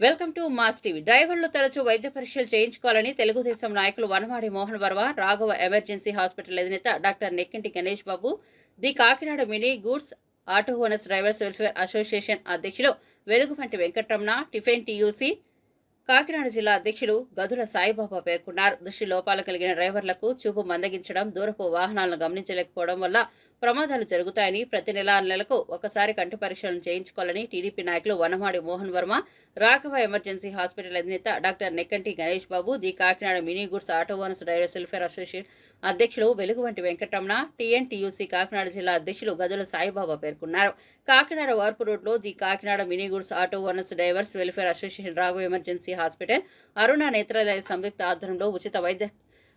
Welcome to mass TV. డ్రైవర్లు తరచూ వైద్య పరీక్షలు చేయించుకోవాలని తెలుగుదేశం నాయకులు వనమాడి మోహన్ వర్మ రాఘవ ఎమర్జెన్సీ హాస్పిటల్ అధినేత doctor Nekkinti Ganesh Babu the Kakinada mini goods auto owners drivers welfare association అధ్యక్షులు వెలుగుపంటి వెంకటరమణ టిఫెన్ టీయూసీ కాకినాడ జిల్లా అధ్యక్షులు గదుల సాయిబాబా పేర్కొన్నారు. దృష్టి లోపాలు కలిగిన డ్రైవర్లకు చూపు మందగించడం దూరపు వాహనాలను గమనించలేకపోవడం వల్ల ప్రమాదాలు జరుగుతాయని ప్రతి నెల నెలకు ఒకసారి కంటి పరీక్షలను చేయించుకోవాలని టీడీపీ నాయకులు వనమాడి మోహన్ వర్మ రాఘవ ఎమర్జెన్సీ హాస్పిటల్ అధినేత doctor Nekkanti Ganesh Babu the Kakinada mini goods auto owners drivers welfare association అధ్యక్షులు వెలుగువంటి వెంకటరమణ టీఎన్టీయూసీ కాకినాడ జిల్లా అధ్యక్షులు గదుల సాయిబాబా పేర్కొన్నారు. కాకినాడ వార్పు రోడ్లో the Kakinada mini goods auto owners drivers welfare association Raghava emergency hospital Aruna Netralaya సంయుక్త ఆధ్వర్యంలో ఉచిత వైద్య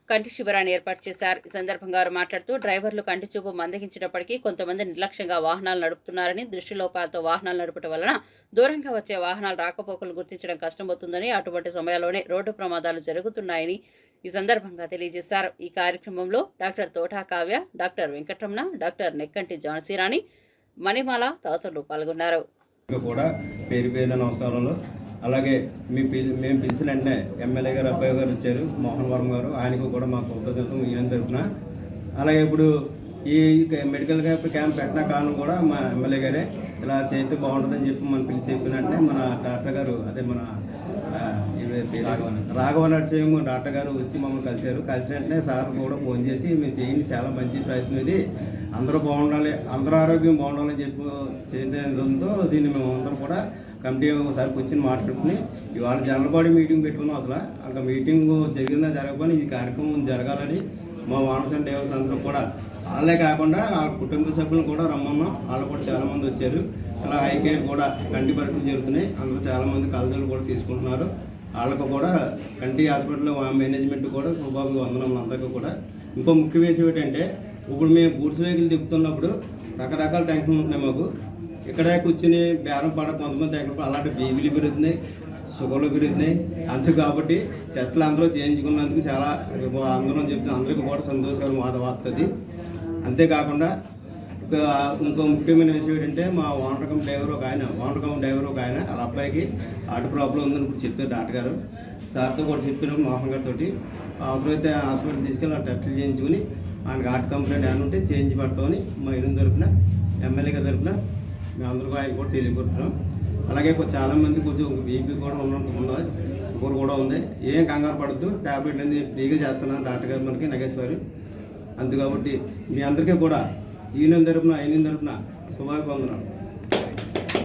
కంటి శిబిరాన్ని ఏర్పాటు చేశారు. ఈ సందర్భంగా వారు మాట్లాడుతూ డ్రైవర్లు కంటి చూపు మందగించినప్పటికీ కొంతమంది నిర్లక్ష్యంగా వాహనాలు నడుపుతున్నారని దృష్టిలోపాలతో వాహనాలు నడపడం వలన దూరంగా వచ్చే వాహనాలు రాకపోకలు గుర్తించడం కష్టమవుతుందని అటువంటి సమయాల్లోనే రోడ్డు ప్రమాదాలు జరుగుతున్నాయని ఈ సందర్భంగా తెలియజేశారు. ఈ కార్యక్రమంలో doctor Thota Kavya doctor Venkataramana doctor Nekkanti Janasirani Manimala తదితరులు పాల్గొన్నారు. కూడా పేరు పేరు నమస్కారాలు. అలాగే మీ పిలి మేము పిలిచిన వెంటనే ఎమ్మెల్యే గారు అబ్బాయి గారు వచ్చారు మోహన్ వర్మ గారు ఆయనకు కూడా మా కృతజ్ఞతలు ఈయన తరఫున అలాగే ఇప్పుడు ఈ మెడికల్ క్యాంప్ క్యాంప్ పెట్టిన కారణం కూడా మా ఎమ్మెల్యే గారే ఇలా చేస్తే బాగుంటుందని చెప్పి మనం పిలిచి చెప్పిన వెంటనే మన డాక్టర్ గారు అదే మన రాఘవ నరసింహ డాక్టర్ గారు వచ్చి మమ్మల్ని కలిశారు. కలిసిన వెంటనే సార్ కూడా ఫోన్ చేసి మీరు చేయండి చాలా మంచి ప్రయత్నం ఇది. అందరూ బాగుండాలి అందరూ ఆరోగ్యం బాగుండాలని చెప్పి చేయడంతో దీన్ని మేము అందరూ కూడా కమిటీ ఒకసారి కూర్చొని మాట్లాడుకుని ఇవాళ జనరల్ బాడీ మీటింగ్ పెట్టుకున్నాం అసలు. అక్కడ మీటింగ్ జరిగిందా జరగకపోయినా ఈ కార్యక్రమం జరగాలని మా వానసన్ డేవస్ అందరూ కూడా. వాళ్ళే కాకుండా వాళ్ళ కుటుంబ సభ్యులను కూడా రమ్మన్నాం. వాళ్ళు కూడా చాలామంది వచ్చారు. అలా హై కేర్ కూడా కంటి పరీక్షలు జరుగుతున్నాయి. అందులో చాలామంది కలదలు కూడా తీసుకుంటున్నారు. వాళ్ళకు కూడా కంటి హాస్పిటల్ మేనేజ్మెంట్ కూడా శుభాభి వందనం అందరికీ కూడా. ఇంకో ముఖ్య విషయం ఏంటంటే ఇప్పుడు మేము గూడ్స్ వెహికల్ తిప్పుతున్నప్పుడు రకరకాల టెన్షన్ ఉంటున్నాయి మాకు. ఇక్కడే కూర్చుని బేరం పడ కొంతమంది ఎక్కడ అలాంటి బీబీలు పెరుగుతున్నాయి షుగర్లు పెరుగుతున్నాయి. అంతే కాబట్టి టెస్టులు అందరూ చేయించుకున్నందుకు చాలా అందరం చెప్తే అందరికీ కూడా సంతోషకరం వాత వస్తుంది అంతేకాకుండా ఒక ఇంకో ముఖ్యమైన విషయం ఏంటంటే మా వానరకం డ్రైవర్ ఒక ఆయన ఓనర్కం డ్రైవర్ ఒక ఆయన వాళ్ళ అబ్బాయికి హార్ట్ ప్రాబ్లం ఉందని ఇప్పుడు చెప్పారు డాక్టర్ గారు సార్తో కూడా చెప్పారు మోహన్ గారితో అవసరమైతే హాస్పిటల్ తీసుకెళ్ళి ఆ టెస్టులు చేయించుకుని ఆయనకు హార్ట్ కంప్లైంట్ ఏమైనా ఉంటే చేయించి పెడతామని మా ఇల్లు తరపున ఎమ్మెల్యేగా గారి మేము అందరూ ఆయన కూడా తెలియపడుతున్నాం అలాగే చాలామంది చాలా మంది కొంచెం బీపీ కూడా ఉన్నట్టు ఉన్నది. షుగర్ కూడా ఉంది. ఏం కంగారు పడద్దు. ట్యాబ్లెట్లు అన్ని ఫ్రీగా చేస్తున్నాను డాక్టర్ గారు మనకి నగేశ్వరి అందు కాబట్టి మీ అందరికీ కూడా ఈయన తరపున ఆయన తరపున శుభాభివందనాలు.